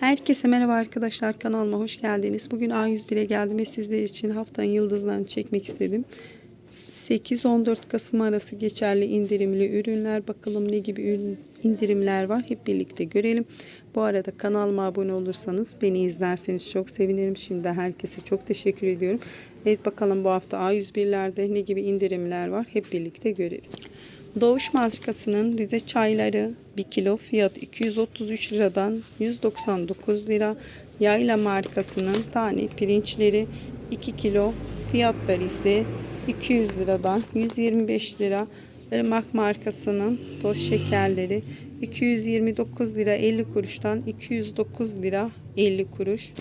Herkese merhaba arkadaşlar kanalıma hoş geldiniz. Bugün A101'e geldim ve sizler için haftanın yıldızlarını çekmek istedim. 8-14 Kasım arası geçerli indirimli ürünler. Bakalım ne gibi ürün, indirimler var. Hep birlikte görelim. Bu arada kanalıma abone olursanız beni izlerseniz çok sevinirim. Şimdi herkese çok teşekkür ediyorum. Evet bakalım bu hafta A101'lerde ne gibi indirimler var. Hep birlikte görelim. Doğuş markasının Rize çayları 1 kilo fiyat 233 liradan 199 lira. Yayla markasının tane pirinçleri 2 kilo fiyatları ise 200 liradan 125 lira. Irmak markasının toz şekerleri 229 lira 50 kuruştan 209 lira 50 kuruş.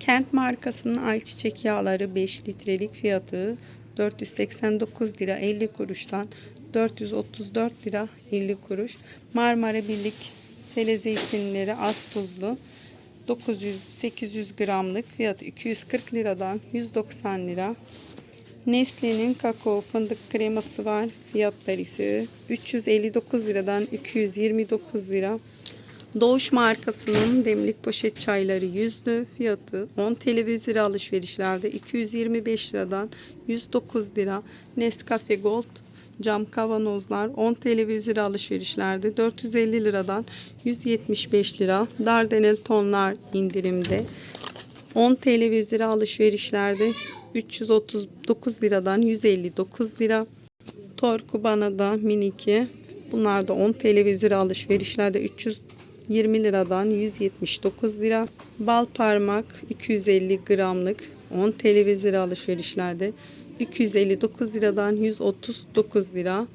Kent markasının ayçiçek yağları 5 litrelik fiyatı 489 lira 50 kuruştan 434 lira 50 kuruş. Marmara Birlik sele zeytinleri az tuzlu 900-800 gramlık fiyatı 240 liradan 190 lira. Nesle'nin kakao fındık kreması var. Fiyatları ise 359 liradan 229 lira. Doğuş markasının demlik poşet çayları yüzlü fiyatı 10 TL üzeri alışverişlerde 225 liradan 109 lira. Nescafe Gold cam kavanozlar 10 TL ve üzeri alışverişlerde 450 liradan 175 lira. Dardanel tonlar indirimde 10 TL ve üzeri alışverişlerde 339 liradan 159 lira. Torku bana da miniki. Bunlar da 10 TL ve üzeri alışverişlerde 320 liradan 179 lira. Bal parmak 250 gramlık 10 TL ve üzeri alışverişlerde 259 liradan 139 lira.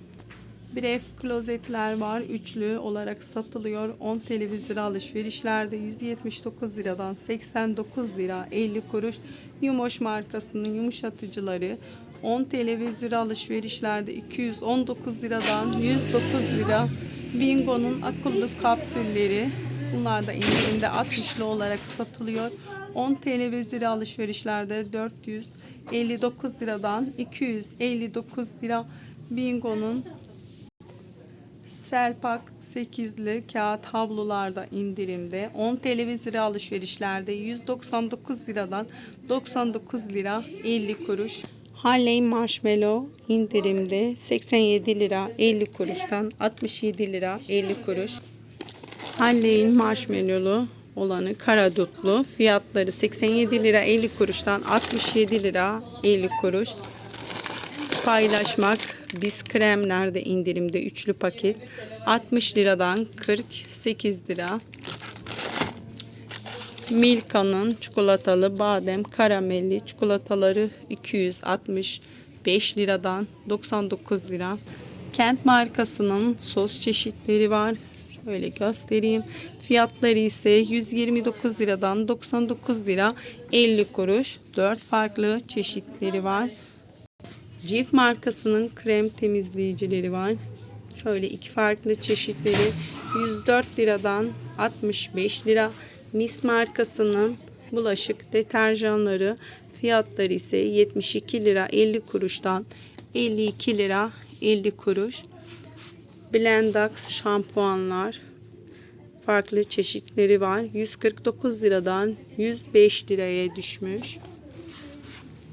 Bref klozetler var. Üçlü olarak satılıyor. 10 televizyon alışverişlerde 179 liradan 89 lira 50 kuruş. Yumoş markasının yumuşatıcıları 10 televizyon alışverişlerde 219 liradan 109 lira. Bingo'nun akıllı kapsülleri bunlar da indirimde 60'lı olarak satılıyor. 10 TL ve üzeri alışverişlerde 459 liradan 259 lira. Bingo'nun Selpak 8'li kağıt havlularda indirimde. 10 TL ve üzeri alışverişlerde 199 liradan 99 lira 50 kuruş. Harley Marshmallow indirimde 87 lira 50 kuruştan 67 lira 50 kuruş Harley'in marshmallow'lu olanı kara dutlu. Fiyatları 87 lira 50 kuruştan 67 lira 50 kuruş. Paylaşmak biz kremlerde indirimde üçlü paket 60 liradan 48 lira. Milka'nın çikolatalı badem karamelli çikolataları 265 liradan 99 lira. Kent markasının sos çeşitleri var. Şöyle göstereyim. Fiyatları ise 129 liradan 99 lira 50 kuruş. 4 farklı çeşitleri var. Cif markasının krem temizleyicileri var. Şöyle iki farklı çeşitleri 104 liradan 65 lira. Mis markasının bulaşık deterjanları fiyatları ise 72 lira 50 kuruştan 52 lira 50 kuruş. Blendax şampuanlar farklı çeşitleri var. 149 liradan 105 liraya düşmüş.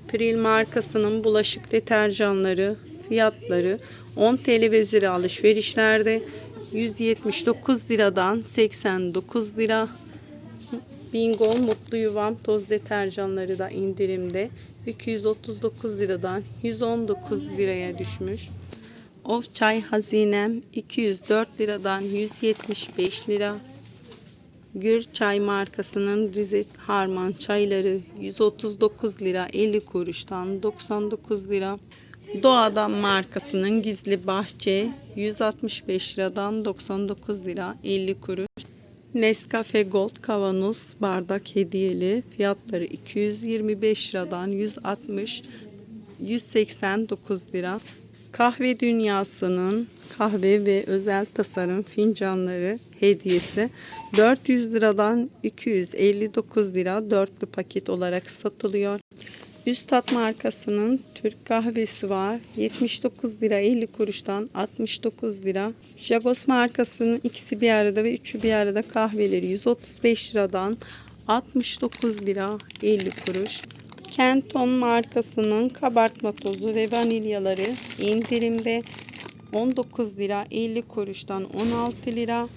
Pril markasının bulaşık deterjanları fiyatları 10 TL ve üzeri alışverişlerde 179 liradan 89 lira. Bingo Mutlu Yuvam toz deterjanları da indirimde 239 liradan 119 liraya düşmüş. Of çay hazinem 204 liradan 175 lira. Gür çay markasının Rize Harman çayları 139 lira 50 kuruştan 99 lira. Doğadan markasının gizli bahçe 165 liradan 99 lira 50 kuruş. Nescafe Gold kavanoz bardak hediyeli fiyatları 225 liradan 160 189 lira. Kahve dünyasının kahve ve özel tasarım fincanları hediyesi 400 liradan 259 lira dörtlü paket olarak satılıyor. Üst tat markasının Türk kahvesi var. 79 lira 50 kuruştan 69 lira. Jagos markasının ikisi bir arada ve üçü bir arada kahveleri 135 liradan 69 lira 50 kuruş. Kenton markasının kabartma tozu ve vanilyaları indirimde 19 lira 50 kuruştan 16 lira.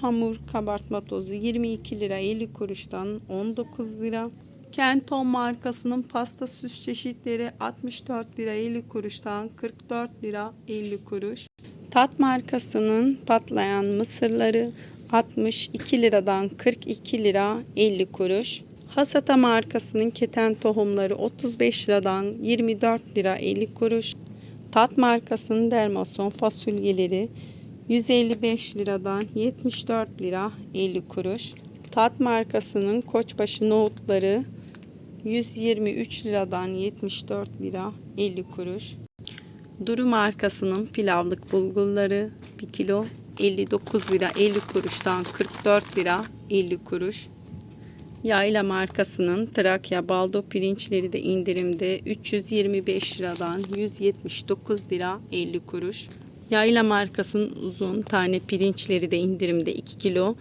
Hamur kabartma tozu 22 lira 50 kuruştan 19 lira. Kenton markasının pasta süs çeşitleri 64 lira 50 kuruştan 44 lira 50 kuruş. Tat markasının patlayan mısırları 62 liradan 42 lira 50 kuruş. Hasata markasının keten tohumları 35 liradan 24 lira 50 kuruş. Tat markasının dermason fasulyeleri 155 liradan 74 lira 50 kuruş. Tat markasının koçbaşı nohutları 123 liradan 74 lira 50 kuruş. Duru markasının pilavlık bulgurları 1 kilo 59 lira 50 kuruştan 44 lira 50 kuruş. Yayla markasının Trakya baldo pirinçleri de indirimde 325 liradan 179 lira 50 kuruş. Yayla markasının uzun tane pirinçleri de indirimde 2 kilo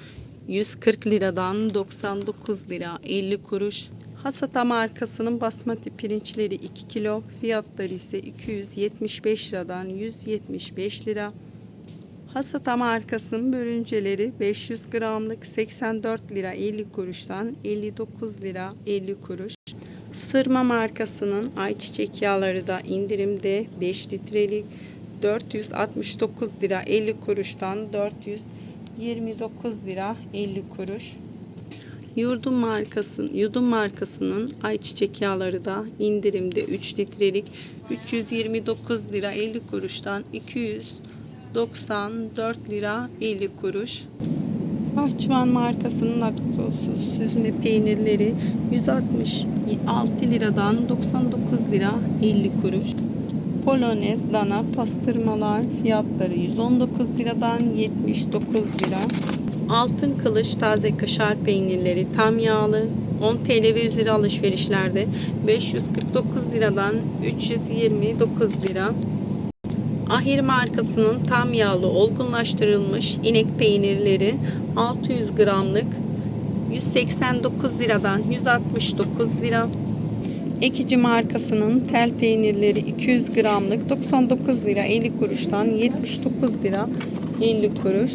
140 liradan 99 lira 50 kuruş. Hasata markasının basmati pirinçleri 2 kilo fiyatları ise 275 liradan 175 lira. Hasata markasının börünceleri 500 gramlık 84 lira 50 kuruştan 59 lira 50 kuruş. Sırma markasının ayçiçek yağları da indirimde 5 litrelik 469 lira 50 kuruştan 429 lira 50 kuruş. Yurdum markasının Yudum markasının ayçiçek yağları da indirimde 3 litrelik 329 lira 50 kuruştan 294 lira 50 kuruş. Bahçıvan markasının laktozsuz süzme peynirleri 166 liradan 99 lira 50 kuruş. Polonez dana pastırmalar fiyatları 119 liradan 79 lira. Altın kılıç taze kaşar peynirleri tam yağlı 10 TL ve üzeri alışverişlerde 549 liradan 329 lira. Ahir markasının tam yağlı olgunlaştırılmış inek peynirleri 600 gramlık 189 liradan 169 lira. Ekici markasının tel peynirleri 200 gramlık 99 lira 50 kuruştan 79 lira 50 kuruş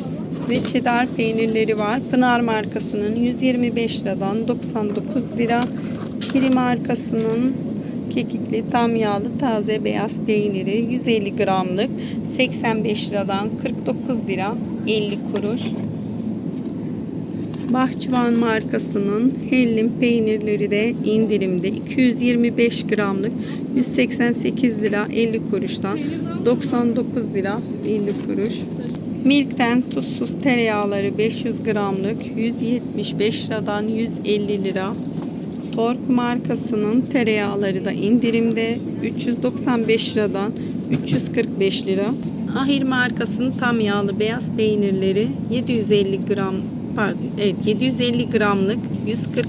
ve çedar peynirleri var. Pınar markasının 125 liradan 99 lira. Kiri markasının kekikli tam yağlı taze beyaz peyniri 150 gramlık 85 liradan 49 lira 50 kuruş. Bahçıvan markasının hellim peynirleri de indirimde 225 gramlık 188 lira 50 kuruştan 99 lira 50 kuruş. Milk'ten tuzsuz tereyağları 500 gramlık 175 liradan 150 lira. Tork markasının tereyağları da indirimde 395 liradan 345 lira. Ahir markasının tam yağlı beyaz peynirleri 750 gram pardon evet 750 gramlık 140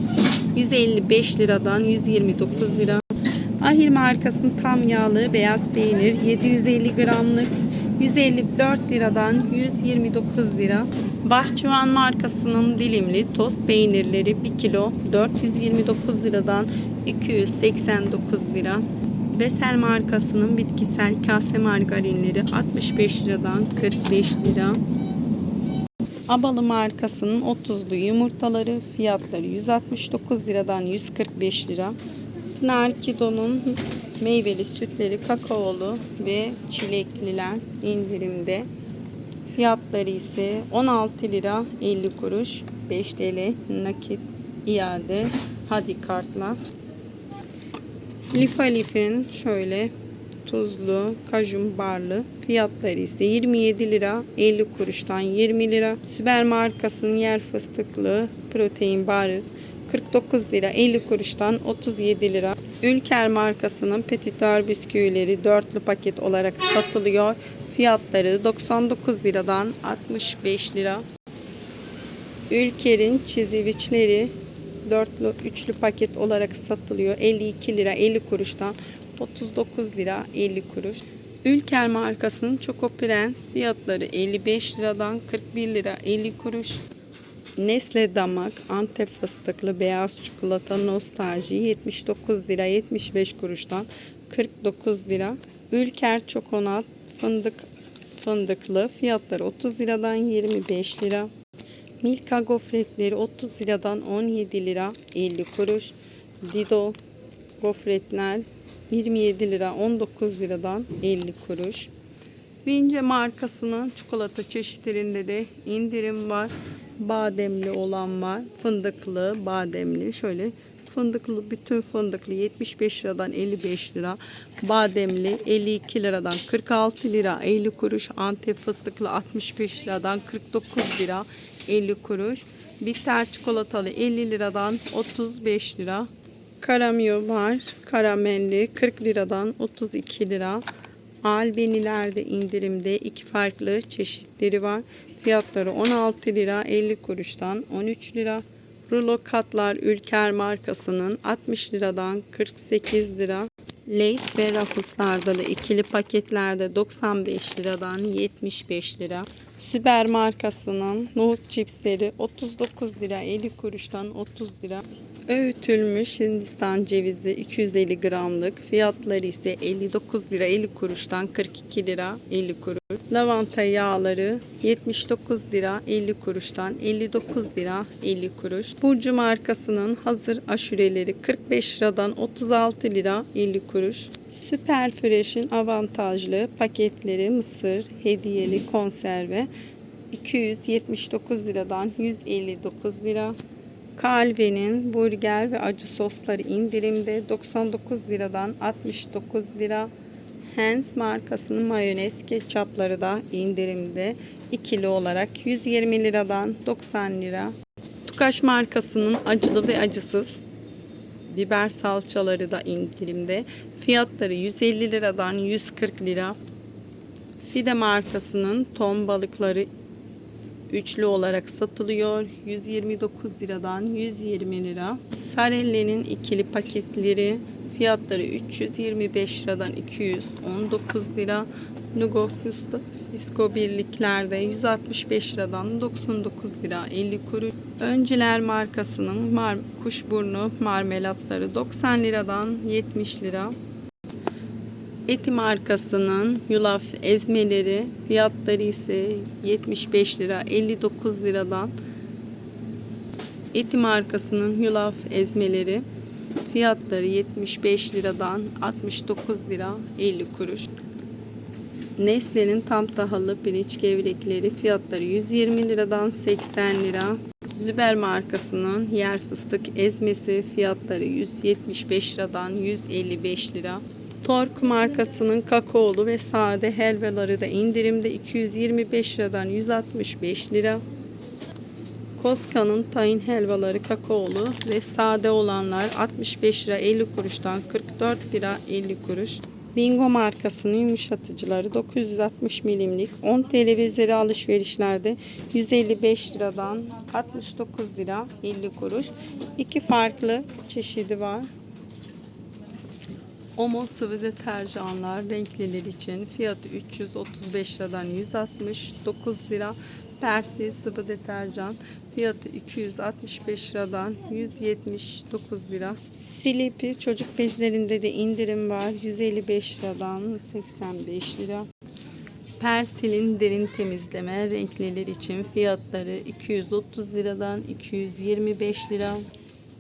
155 liradan 129 lira. Ahir markasının tam yağlı beyaz peynir 750 gramlık 154 liradan 129 lira. Bahçıvan markasının dilimli tost peynirleri 1 kilo 429 liradan 289 lira. Besel markasının bitkisel kase margarinleri 65 liradan 45 lira. Abalı markasının 30'lu yumurtaları fiyatları 169 liradan 145 lira. Pınar Kido'nun meyveli sütleri kakaolu ve çilekliler indirimde. Fiyatları ise 16 lira 50 kuruş 5 TL nakit iade hadi kartla. Lifa Lif'in şöyle tuzlu kajun barlı fiyatları ise 27 lira 50 kuruştan 20 lira. Süper markasının yer fıstıklı protein barı 49 lira 50 kuruştan 37 lira. Ülker markasının petitör bisküvileri dörtlü paket olarak satılıyor. Fiyatları 99 liradan 65 lira. Ülker'in çiziviçleri Dörtlü, üçlü paket olarak satılıyor. 52 lira 50 kuruştan 39 lira 50 kuruş. Ülker markasının Choco Prens fiyatları 55 liradan 41 lira 50 kuruş. Nesle Damak Antep fıstıklı beyaz çikolata nostalji 79 lira 75 kuruştan 49 lira. Ülker çokonat fındık fındıklı fiyatları 30 liradan 25 lira. Milka gofretleri 30 liradan 17 lira 50 kuruş. Dido gofretler 27 lira 19 liradan 50 kuruş. Vince markasının çikolata çeşitlerinde de indirim var. Bademli olan var. Fındıklı, bademli. Şöyle fındıklı, bütün fındıklı 75 liradan 55 lira. Bademli 52 liradan 46 lira 50 kuruş. Antep fıstıklı 65 liradan 49 lira 50 kuruş. Bitter çikolatalı 50 liradan 35 lira. Karamio var. Karamelli 40 liradan 32 lira. Albeniler indirimde iki farklı çeşitleri var. Fiyatları 16 lira 50 kuruştan 13 lira. Rulo katlar Ülker markasının 60 liradan 48 lira. Lace ve Ruffles'larda da ikili paketlerde 95 liradan 75 lira. Süper markasının nohut cipsleri 39 lira 50 kuruştan 30 lira. Öğütülmüş Hindistan cevizi 250 gramlık fiyatları ise 59 lira 50 kuruştan 42 lira 50 kuruş. Lavanta yağları 79 lira 50 kuruştan 59 lira 50 kuruş. Burcu markasının hazır aşureleri 45 liradan 36 lira 50 kuruş. Süper Fresh'in avantajlı paketleri mısır hediyeli konserve 279 liradan 159 lira. Calve'nin burger ve acı sosları indirimde 99 liradan 69 lira. Heinz markasının mayonez ketçapları da indirimde ikili olarak 120 liradan 90 lira. Tukaş markasının acılı ve acısız biber salçaları da indirimde. Fiyatları 150 liradan 140 lira. Fide markasının ton balıkları üçlü olarak satılıyor. 129 liradan 120 lira. Sarelle'nin ikili paketleri fiyatları 325 liradan 219 lira. Nugo Isko birliklerde 165 liradan 99 lira 50 kuruş. Öncüler markasının mar kuşburnu marmelatları 90 liradan 70 lira. Eti markasının yulaf ezmeleri fiyatları ise 75 lira 59 liradan. Eti markasının yulaf ezmeleri fiyatları 75 liradan 69 lira 50 kuruş. Nesle'nin tam tahıllı pirinç gevrekleri fiyatları 120 liradan 80 lira. Züber markasının yer fıstık ezmesi fiyatları 175 liradan 155 lira. Tork markasının kakaolu ve sade helvaları da indirimde 225 liradan 165 lira. Koska'nın tayin helvaları kakaolu ve sade olanlar 65 lira 50 kuruştan 44 lira 50 kuruş. Bingo markasının yumuşatıcıları 960 milimlik 10 TL ve üzeri alışverişlerde 155 liradan 69 lira 50 kuruş. İki farklı çeşidi var. Omo sıvı deterjanlar renkliler için fiyatı 335 liradan 169 lira. Persil sıvı deterjan fiyatı 265 liradan 179 lira. Silipi çocuk bezlerinde de indirim var. 155 liradan 85 lira. Persil'in derin temizleme renkliler için fiyatları 230 liradan 225 lira.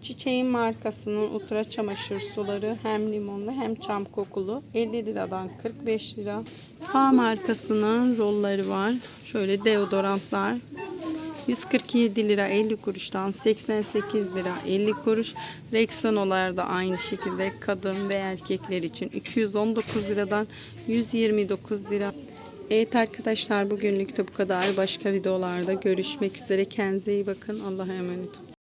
Çiçeğin markasının ultra çamaşır suları hem limonlu hem çam kokulu 50 liradan 45 lira. Fa markasının rolları var. Şöyle deodorantlar 147 lira 50 kuruştan 88 lira 50 kuruş. Rexonolar da aynı şekilde kadın ve erkekler için 219 liradan 129 lira. Evet arkadaşlar bugünlük de bu kadar. Başka videolarda görüşmek üzere. Kendinize iyi bakın. Allah'a emanet olun.